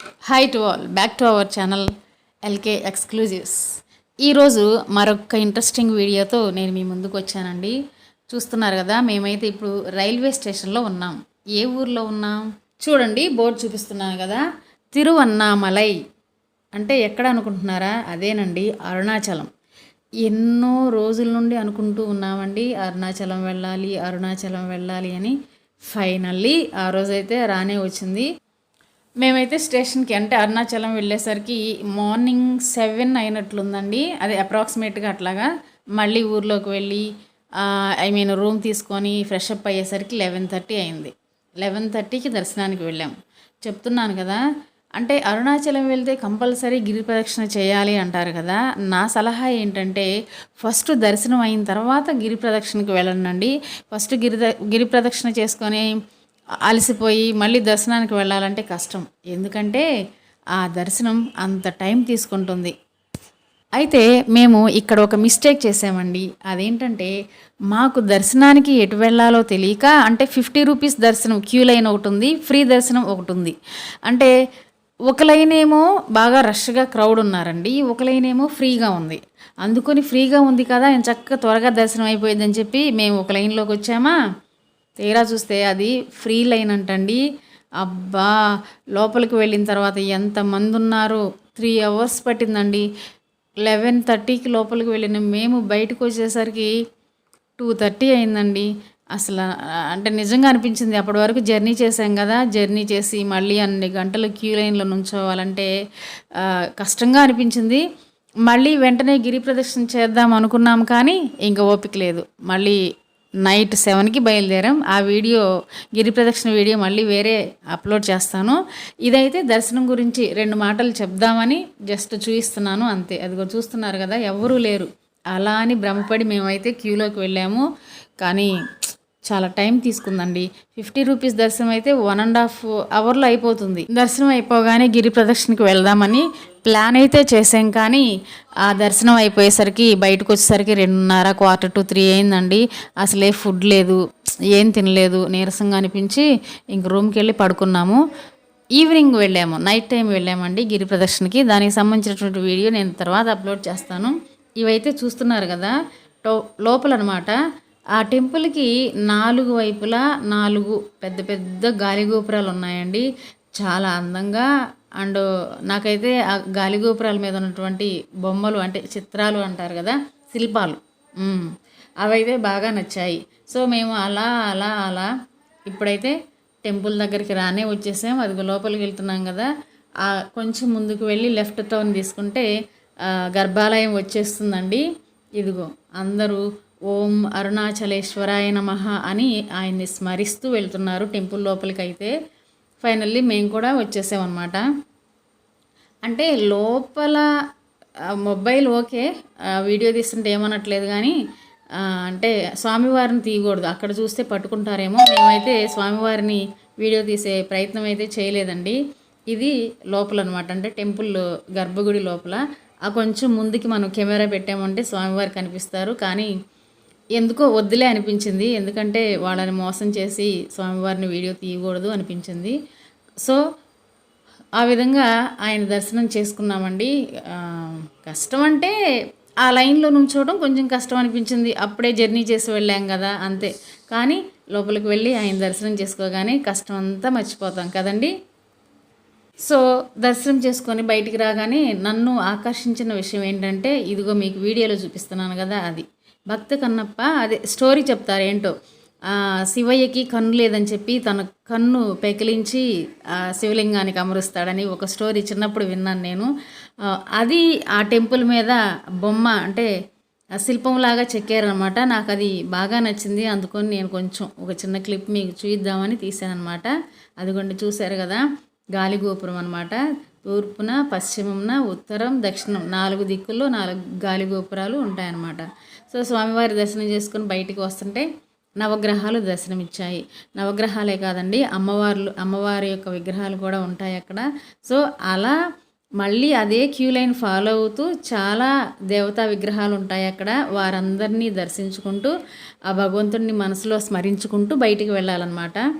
Hi to all back to our channel L K exclusives ఈరోజు మరొక interesting వీడియోతో నేను మీ ముందుకు వచ్చానండి. చూస్తున్నారు కదా మేమైతే ఇప్పుడు రైల్వే స్టేషన్లో ఉన్నాం. ఏ ఊర్లో ఉన్నాం? చూడండి బోర్డు చూపిస్తున్నాను కదా. తిరువన్నామలై. అంటే ఎక్కడ అనుకుంటున్నారా? అదేనండి అరుణాచలం. ఎన్నో రోజుల నుండి అనుకుంటూ ఉన్నామండి అరుణాచలం వెళ్ళాలి అరుణాచలం వెళ్ళాలి అని. ఫైనల్లీ ఆ రోజైతే రానే వచ్చింది. మేమైతే స్టేషన్కి అంటే అరుణాచలం వెళ్ళేసరికి మార్నింగ్ సెవెన్ అయినట్లుందండి. అది అప్రాక్సిమేట్గా అట్లాగా మళ్ళీ ఊర్లోకి వెళ్ళి ఐ మీన్ రూమ్ తీసుకొని ఫ్రెష్ అప్ అయ్యేసరికి లెవెన్ థర్టీ అయింది. లెవెన్ థర్టీకి దర్శనానికి వెళ్ళాం. చెప్తున్నాను కదా అంటే అరుణాచలం వెళ్తే కంపల్సరీ గిరి ప్రదక్షిణ చేయాలి అంటారు కదా. నా సలహా ఏంటంటే ఫస్ట్ దర్శనం అయిన తర్వాత గిరి ప్రదక్షిణకి వెళ్ళండి ఫస్ట్ గిరి గిరి ప్రదక్షిణ చేసుకొని అలసిపోయి మళ్ళీ దర్శనానికి వెళ్ళాలంటే కష్టం. ఎందుకంటే ఆ దర్శనం అంత టైం తీసుకుంటుంది. అయితే మేము ఇక్కడ ఒక మిస్టేక్ చేసామండి అదేంటంటే మాకు దర్శనానికి ఎటు వెళ్ళాలో తెలియక అంటే ఫిఫ్టీ రూపీస్ దర్శనం క్యూ లైన్ ఒకటి ఉంది ఫ్రీ దర్శనం ఒకటి ఉంది. అంటే ఒక లైన్ ఏమో బాగా రష్గా క్రౌడ్ ఉన్నారండి ఒక లైన్ ఏమో ఫ్రీగా ఉంది. అందుకొని ఫ్రీగా ఉంది కదా నేను చక్కగా త్వరగా దర్శనం అయిపోయిందని చెప్పి మేము ఒక లైన్లోకి వచ్చామా? తీరా చూస్తే అది ఫ్రీ లైన్ అంటండి. అబ్బా లోపలికి వెళ్ళిన తర్వాత ఎంతమంది ఉన్నారు త్రీ అవర్స్ పట్టిందండి. లెవెన్ థర్టీకి లోపలికి వెళ్ళిన మేము బయటకు వచ్చేసరికి టూ థర్టీ అయిందండి. అసలు అంటే నిజంగా అనిపించింది అప్పటి వరకు జర్నీ చేసాం కదా. జర్నీ చేసి మళ్ళీ అన్ని గంటలు క్యూ లైన్లో నుంచోవాలంటే కష్టంగా అనిపించింది. మళ్ళీ వెంటనే గిరి ప్రదక్షిణ చేద్దాం అనుకున్నాం కానీ ఇంకా ఓపిక లేదు. మళ్ళీ నైట్ సెవెన్కి బయలుదేరాం. ఆ వీడియో గిరి ప్రదక్షిణ వీడియో మళ్ళీ వేరే అప్లోడ్ చేస్తాను. ఇదైతే దర్శనం గురించి రెండు మాటలు చెప్దామని జస్ట్ చూపిస్తున్నాను అంతే. అదిగో చూస్తున్నారు కదా ఎవరూ లేరు. అలా అని భ్రమపడి మేమైతే క్యూలోకి వెళ్ళాము. కానీ చాలా టైం తీసుకుందండి. ఫిఫ్టీ రూపీస్ దర్శనం అయితే వన్ అండ్ హాఫ్ అవర్లో అయిపోతుంది. దర్శనం అయిపోగానే గిరి ప్రదక్షిణకి వెళ్దామని ప్లాన్ అయితే చేసాం కానీ ఆ దర్శనం అయిపోయేసరికి బయటకు వచ్చేసరికి రెండున్నర క్వార్టర్ టు త్రీ అయిందండి. అసలే ఫుడ్ లేదు ఏం తినలేదు నీరసంగా అనిపించి ఇంక రూమ్కి వెళ్ళి పడుకున్నాము. ఈవినింగ్ వెళ్ళాము నైట్ టైం వెళ్ళామండి గిరి ప్రదర్శనకి దానికి సంబంధించినటువంటి వీడియో నేను తర్వాత అప్లోడ్ చేస్తాను. ఇవైతే చూస్తున్నారు కదా టో లోపల అనమాట ఆ టెంపుల్కి నాలుగు వైపులా నాలుగు పెద్ద పెద్ద గాలిగోపురాలు ఉన్నాయండి. చాలా అందంగా అండ్ నాకైతే ఆ గాలిగోపురాల మీద ఉన్నటువంటి బొమ్మలు అంటే చిత్రాలు అంటారు కదా శిల్పాలు. అవైతే బాగా నచ్చాయి. సో మేము అలా అలా అలా ఇప్పుడైతే టెంపుల్ దగ్గరికి రానే వచ్చేసాం. అది లోపలికి వెళ్తున్నాం కదా. ఆ కొంచెం ముందుకు వెళ్ళి లెఫ్ట్ టర్న్ తీసుకుంటే గర్భాలయం వచ్చేస్తుందండి. ఇదిగో అందరూ ఓం అరుణాచలేశ్వరాయ నమః అని ఆయన్ని స్మరిస్తూ వెళ్తున్నారు టెంపుల్ లోపలికి అయితే ఫైనల్లీ మేము కూడా వచ్చేసామన్నమాట. అంటే లోపల మొబైల్ ఓకే వీడియో తీస్తుంటే ఏమనట్లేదు కానీ అంటే స్వామివారిని తీయకూడదు. అక్కడ చూస్తే పట్టుకుంటారేమో. మేమైతే స్వామివారిని వీడియో తీసే ప్రయత్నం అయితే చేయలేదండి. ఇది లోపల అనమాట అంటే టెంపుల్ గర్భగుడి లోపల. ఆ కొంచెం ముందుకి మనం కెమెరా పెట్టామంటే స్వామివారు కనిపిస్తారు. కానీ ఎందుకో వద్దులే అనిపించింది. ఎందుకంటే వాళ్ళని మోసం చేసి స్వామివారిని వీడియో తీయకూడదు అనిపించింది. సో ఆ విధంగా ఆయన దర్శనం చేసుకున్నామండి. కష్టం అంటే ఆ లైన్లో నుంచోవడం కొంచెం కష్టం అనిపించింది. అప్పుడే జర్నీ చేసి వెళ్ళాం కదా అంతే. కానీ లోపలికి వెళ్ళి ఆయన దర్శనం చేసుకోగానే కష్టం అంతా మర్చిపోతాం కదండి. సో దర్శనం చేసుకొని బయటికి రాగానే నన్ను ఆకర్షించిన విషయం ఏంటంటే ఇదిగో మీకు వీడియోలో చూపిస్తున్నాను కదా అది. భక్త కన్నప్ప అదే స్టోరీ చెప్తారు ఏంటో. శివయ్యకి కన్ను లేదని చెప్పి తన కన్ను పెకిలించి శివలింగానికి అమరుస్తాడని ఒక స్టోరీ చిన్నప్పుడు విన్నాను నేను. అది ఆ టెంపుల్ మీద బొమ్మ అంటే ఆ శిల్పంలాగా చెక్కారనమాట. నాకు అది బాగా నచ్చింది. అందుకొని నేను కొంచెం ఒక చిన్న క్లిప్ మీకు చూపిద్దామని తీసాను అనమాట అదిగోండి చూశారు కదా? గాలిగోపురం అనమాట. తూర్పున పశ్చిమమున ఉత్తరం దక్షిణం నాలుగు దిక్కుల్లో నాలుగు గాలి గోపురాలు ఉంటాయన్నమాట. సో స్వామివారి దర్శనం చేసుకుని బయటికి వస్తుంటే నవగ్రహాలు దర్శనమిచ్చాయి. నవగ్రహాలే కాదండి అమ్మవార్లు అమ్మవారి యొక్క విగ్రహాలు కూడా ఉంటాయి అక్కడ. సో అలా మళ్ళీ అదే క్యూ లైన్ ఫాలో అవుతూ చాలా దేవతా విగ్రహాలు ఉంటాయి అక్కడ. వారందరినీ దర్శించుకుంటూ ఆ భగవంతుడిని మనసులో స్మరించుకుంటూ బయటికి వెళ్ళాలన్నమాట.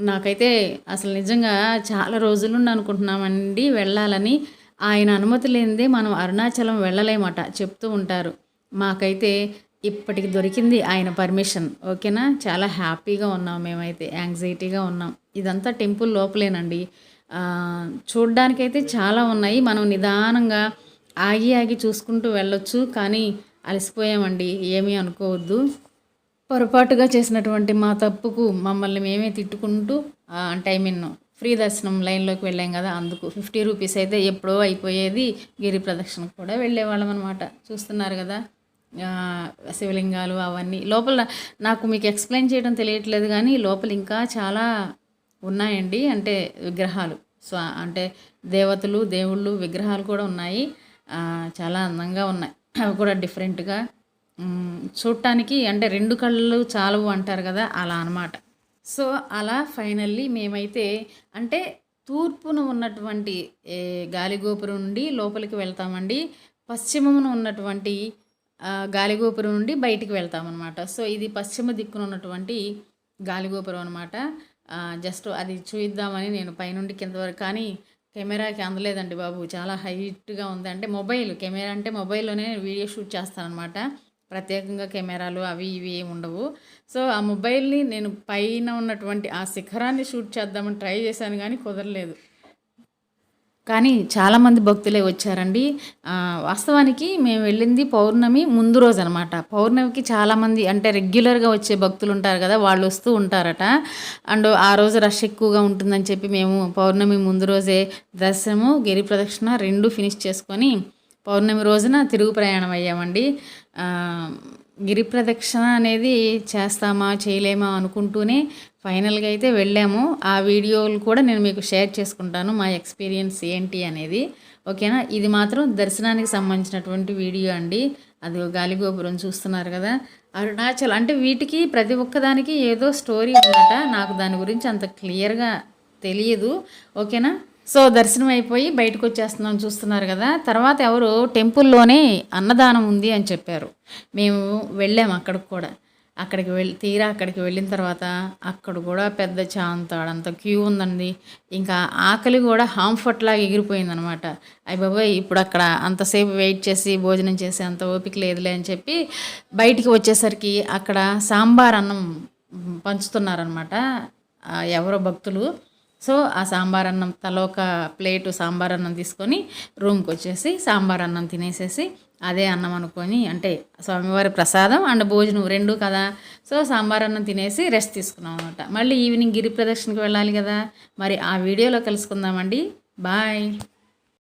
నాకైతే అసలు నిజంగా చాలా రోజుల నుండి అనుకుంటున్నామండి వెళ్ళాలని. ఆయన అనుమతి లేనిదే మనం అరుణాచలం వెళ్ళలేమట చెప్తూ ఉంటారు. మాకైతే ఇప్పటికి దొరికింది ఆయన పర్మిషన్. ఓకేనా? చాలా హ్యాపీగా ఉన్నాం మేమైతే యాంగ్జైటీగా ఉన్నాం. ఇదంతా టెంపుల్ లోపలేనండి. చూడ్డానికైతే చాలా ఉన్నాయి. మనం నిదానంగా ఆగి ఆగి చూసుకుంటూ వెళ్ళొచ్చు కానీ అలసిపోయామండి. ఏమీ అనుకోవద్దు. పొరపాటుగా చేసినటువంటి మా తప్పుకు మమ్మల్ని మేమే తిట్టుకుంటూ అంటే ఐ మీన్ ఫ్రీ దర్శనం లైన్లోకి వెళ్ళాం కదా అందుకు ఫిఫ్టీ రూపీస్ అయితే ఎప్పుడో అయిపోయేది గిరి ప్రదక్షిణకు కూడా వెళ్ళేవాళ్ళం అనమాట చూస్తున్నారు కదా శివలింగాలు అవన్నీ. లోపల నాకు మీకు ఎక్స్ప్లెయిన్ చేయడం తెలియట్లేదు కానీ లోపల ఇంకా చాలా ఉన్నాయండి అంటే విగ్రహాలు. స్వా అంటే దేవతలు దేవుళ్ళు విగ్రహాలు కూడా ఉన్నాయి. చాలా అందంగా ఉన్నాయి. అవి కూడా డిఫరెంట్గా చూడటానికి అంటే రెండు కళ్ళు చాలవు అంటారు కదా అలా అనమాట సో అలా ఫైనల్లీ మేమైతే అంటే తూర్పున ఉన్నటువంటి గాలిగోపురం నుండి లోపలికి వెళ్తామండి. పశ్చిమమున ఉన్నటువంటి గాలిగోపురం నుండి బయటికి వెళ్తామన్నమాట. సో ఇది పశ్చిమ దిక్కున ఉన్నటువంటి గాలిగోపురం అనమాట జస్ట్ అది చూయిద్దామని నేను పైనుండి కింద వరకు కానీ కెమెరాకి అందలేదండి బాబు. చాలా హైట్గా ఉంది. అంటే మొబైల్ కెమెరా అంటే మొబైల్లోనే వీడియో షూట్ చేస్తానమాట ప్రత్యేకంగా కెమెరాలు అవి ఇవి ఏమి ఉండవు. సో ఆ మొబైల్ని నేను పైన ఉన్నటువంటి ఆ శిఖరాన్ని షూట్ చేద్దామని ట్రై చేశాను కానీ కుదరలేదు. కానీ చాలామంది భక్తులే వచ్చారండి. వాస్తవానికి మేము వెళ్ళింది పౌర్ణమి ముందు రోజు అనమాట పౌర్ణమికి చాలామంది అంటే రెగ్యులర్గా వచ్చే భక్తులు ఉంటారు కదా వాళ్ళు వస్తూ ఉంటారట. అండ్ ఆ రోజు రష్ ఎక్కువగా ఉంటుందని చెప్పి మేము పౌర్ణమి ముందు రోజే దర్శనము గిరి ప్రదక్షిణ రెండు ఫినిష్ చేసుకొని పౌర్ణమి రోజున తిరుగు ప్రయాణం అయ్యామండి. గిరి ప్రదక్షిణ అనేది చేస్తామా చేయలేమా అనుకుంటూనే ఫైనల్గా అయితే వెళ్ళాము. ఆ వీడియోలు కూడా నేను మీకు షేర్ చేసుకుంటాను మా ఎక్స్పీరియన్స్ ఏంటి అనేది. ఓకేనా? ఇది మాత్రం దర్శనానికి సంబంధించినటువంటి వీడియో అండి. అది గాలిగోపురం చూస్తున్నారు కదా. అరుణాచల్ అంటే వీటికి ప్రతి ఒక్కదానికి ఏదో స్టోరీ ఉందట. నాకు దాని గురించి అంత క్లియర్గా తెలియదు. ఓకేనా? సో దర్శనం అయిపోయి బయటకు వచ్చేస్తున్నాం చూస్తున్నారు కదా. తర్వాత ఎవరు టెంపుల్లోనే అన్నదానం ఉంది అని చెప్పారు. మేము వెళ్ళాము అక్కడికి కూడా. అక్కడికి వెళ్ళి తీరా అక్కడికి వెళ్ళిన తర్వాత అక్కడ కూడా పెద్ద చాంతాడంత క్యూ ఉందండి. ఇంకా ఆకలి కూడా హాంఫట్ లాగా ఎగిరిపోయింది అనమాట అయ్య బాబాయ్ ఇప్పుడు అక్కడ అంతసేపు వెయిట్ చేసి భోజనం చేసి అంత ఓపిక లేదులే అని చెప్పి బయటికి వచ్చేసరికి అక్కడ సాంబార్ అన్నం పంచుతున్నారనమాట. ఎవరో భక్తులు. సో ఆ సాంబార్ అన్నం తల ఒక ప్లేటు సాంబార్ అన్నం తీసుకొని రూమ్కి వచ్చేసి సాంబార్ అన్నం తినేసేసి అదే అన్నం అనుకొని అంటే స్వామివారి ప్రసాదం అండ్ భోజనం రెండు కదా. సో సాంబార్ అన్నం తినేసి రెస్ట్ తీసుకున్నాం అనమాట మళ్ళీ ఈవినింగ్ గిరి ప్రదర్శనకి వెళ్ళాలి కదా. మరి ఆ వీడియోలో కలుసుకుందామండి. బాయ్.